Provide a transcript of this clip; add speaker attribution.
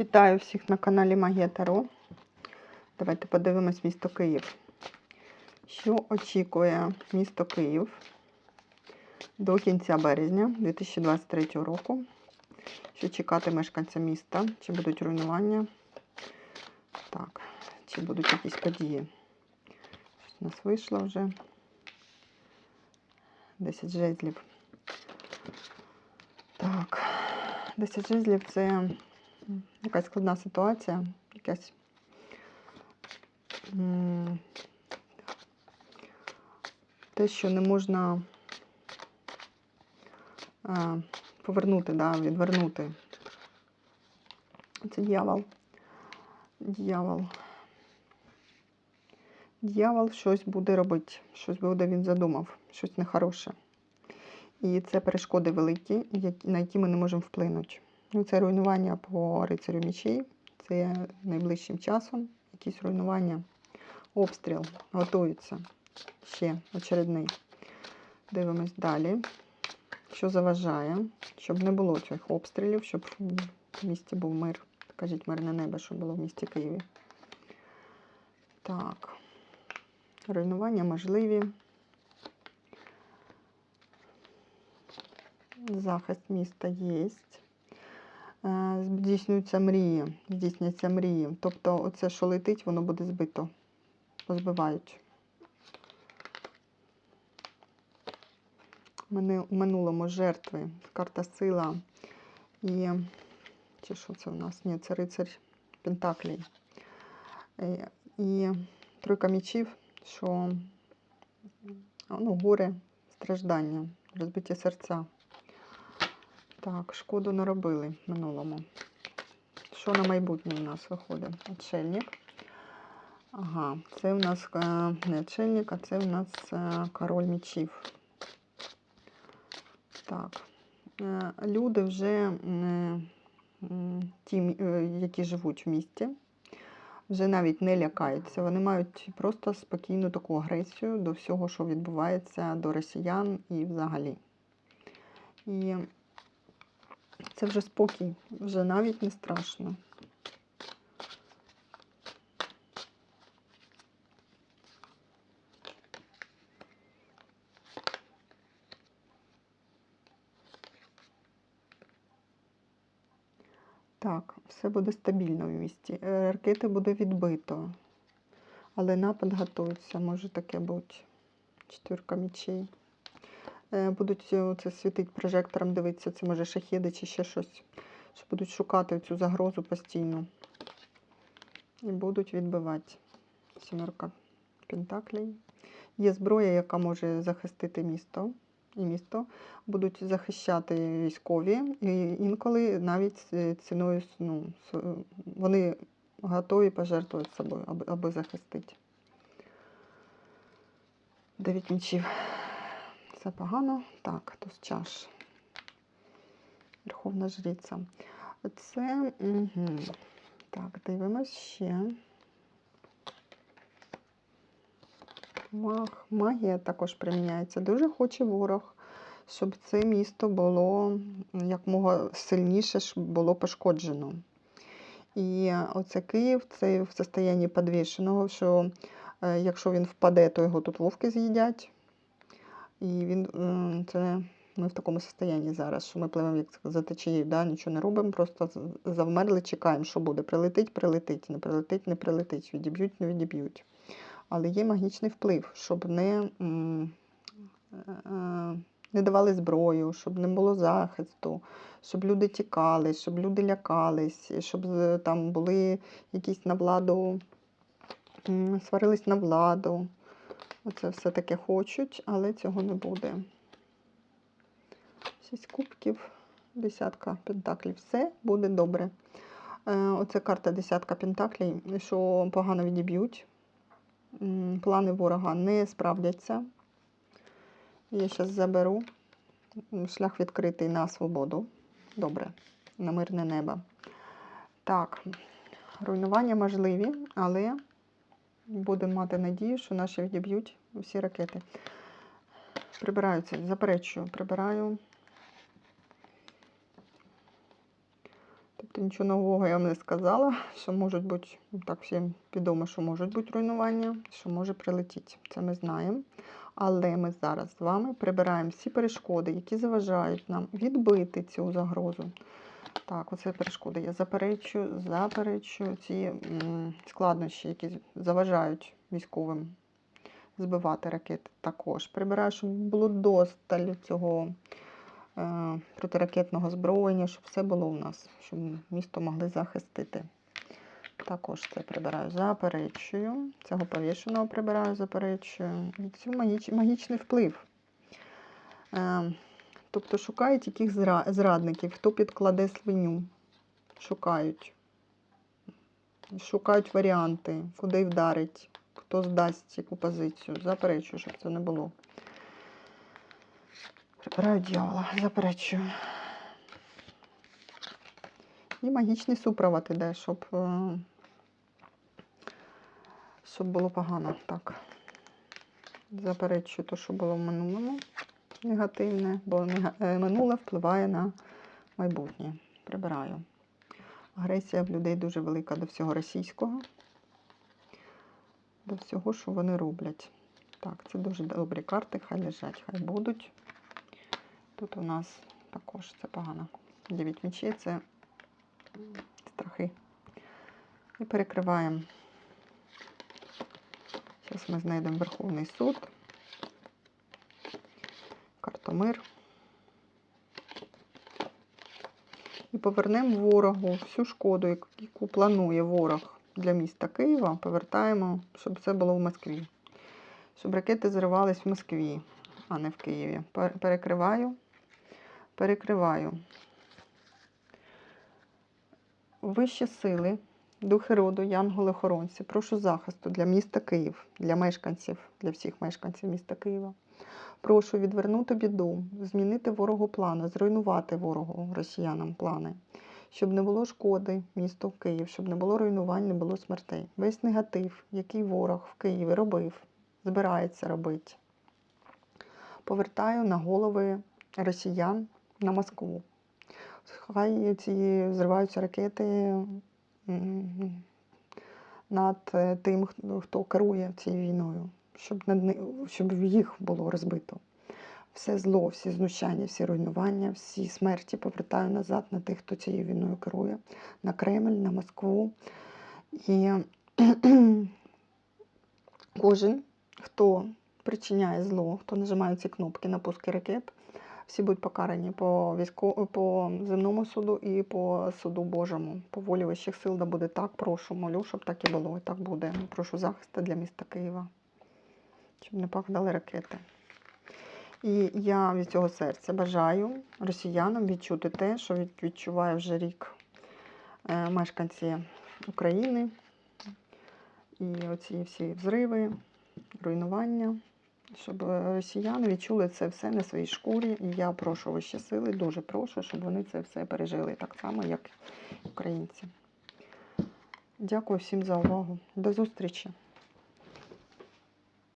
Speaker 1: Вітаю всіх на каналі Магія Таро. Давайте подивимось місто Київ. Що очікує місто Київ до кінця березня 2023 року? Що чекати мешканцям міста? Чи будуть руйнування? Так, чи будуть якісь події? Щось у нас вийшло вже. 10 жезлів. Так, 10 жезлів це якась складна ситуація, якась те, що не можна повернути, да, відвернути. Це дьявол. Дьявол. Дьявол щось буде робити, щось буде він задумав, щось нехороше. І це перешкоди великі, на які ми не можемо вплинути. Ну, це руйнування по рицарю мічей, це найближчим часом, якісь руйнування, обстріл готується. Ще очередний. Дивимось далі. Що заважає, щоб не було цих обстрілів, щоб в місті був мир. Кажіть мирне небо, щоб було в місті Києві. Так. Руйнування можливі. Захист міста є. Е, Здійснюються мрії. Здійсняться мрії. Тобто, оце, що летить, воно буде збито. Позбивають. Мини- В минулому жертви. Карта сила. І. Чи що це в нас? Ні, це рицарь Пентаклій. Е, І тройка мічів, що ну, горе, страждання, розбиті серця. Так, шкоду наробили минулому. Що на майбутнє у нас виходить? Отшельник. Ага, це у нас е, не отшельник, а це у нас е, король мічів. Так. Е, Люди вже ті, які живуть в місті, вже навіть не лякаються. Вони мають просто спокійну таку агресію до всього, що відбувається, до росіян і взагалі. І це вже спокій, вже навіть не страшно. Так, все буде стабільно в місті. Е, Ракети буде відбито. Але напад готується, може таке бути. Четвірка мічей. Е, Будуть е, це світить прожектором, дивитися, це може шахіди чи ще щось. Що будуть шукати цю загрозу постійно. І будуть відбивати. Сімерка Пентаклей. Є зброя, яка може захистити місто. І місто будуть захищати військові, і інколи навіть е, ціною ну, вони готові пожертвувати собою, аби, захистити. Дев'ять мічів. Це погано. Так, туз чаш. Верховна жриця. Це. Угу. Так, дивимось ще. Маг, магія також приміняється. Дуже хоче ворог, щоб це місто було якмога сильніше було пошкоджено. І оце Київ це в состоянні підвішеного, що е, якщо він впаде, то його тут вовки з'їдять. І він це ми в такому состоянні зараз, що ми пливемо як за течією, да? нічого не робимо, просто завмерли, чекаємо, що буде. Прилетить, прилетить, не прилетить, не прилетить, відіб'ють, не відіб'ють. Але є магічний вплив, щоб не, е, не давали зброю, щоб не було захисту, щоб люди тікали, щоб люди лякались, щоб е, там були якісь на владу, сварились на владу. Оце все таке хочуть, але цього не буде. Шість кубків, десятка пентаклів. Все буде добре. Е, Оце карта десятка пентаклів, що погано відіб'ють. Плани ворога не справдяться. Я зараз заберу. Шлях відкритий на свободу. Добре, на мирне небо. Так, руйнування можливі, але будемо мати надію, що наші відіб'ють всі ракети. Прибираються, заперечую, прибираю Тобто нічого нового я вам не сказала, що можуть бути, так всім відомо, що можуть бути руйнування, що може прилетіти. Це ми знаємо. Але ми зараз з вами прибираємо всі перешкоди, які заважають нам відбити цю загрозу. Так, оце перешкоди. Я заперечую, заперечую ці складнощі, які заважають військовим збивати ракети. Також прибираю, щоб було досталь цього е, протиракетного зброєння, щоб все було у нас, щоб місто могли захистити. Також це прибираю, заперечую. Цього повішеного прибираю, заперечую. І цю магіч, магічний вплив. Е, тобто шукають яких зрадників, хто підкладе свиню. Шукають. Шукають варіанти, куди вдарить, хто здасть яку позицію. Заперечую, щоб це не було. Прибираю дьявола, заперечую. І магічний супровод іде, щоб, е, щоб було погано. Так. Заперечую те, що було в минулому негативне, бо е, минуле впливає на майбутнє. Прибираю. Агресія в людей дуже велика до всього російського, до всього, що вони роблять. Так, це дуже добрі карти, хай лежать, хай будуть. Тут у нас також це погано. Дев'ять мечей це страхи. І перекриваємо. Зараз ми знайдемо Верховний суд, картомир. І повернемо ворогу всю шкоду, яку- планує ворог для міста Києва, повертаємо, щоб це було в Москві. Щоб ракети зривались в Москві, а не в Києві. Перекриваю, перекриваю. Вищі сили, духи роду, янголи-охоронці, прошу захисту для міста Київ, для мешканців, для всіх мешканців міста Києва. Прошу відвернути біду, змінити ворогу плани, зруйнувати ворогу росіянам плани, щоб не було шкоди місту Київ, щоб не було руйнувань, не було смертей. Весь негатив, який ворог в Києві робив, збирається робити. Повертаю на голови росіян на Москву. Хай ці зриваються ракети над тим, хто керує цією війною, щоб, над щоб їх було розбито. Все зло, всі знущання, всі руйнування, всі смерті повертаю назад на тих, хто цією війною керує, на Кремль, на Москву. І кожен, хто причиняє зло, хто нажимає ці кнопки на пуски ракет, всі будуть покарані по військо... по земному суду і по суду Божому. По волі вищих сил да буде так. Прошу, молю, щоб так і було. І так буде. Прошу захисту для міста Києва, щоб не попадали ракети. І я від цього серця бажаю росіянам відчути те, що відчуває вже рік е, мешканці України. І оці всі взриви, руйнування, щоб росіяни відчули це все на своїй шкурі. І я прошу вищі сили, дуже прошу, щоб вони це все пережили так само, як українці. Дякую всім за увагу. До зустрічі!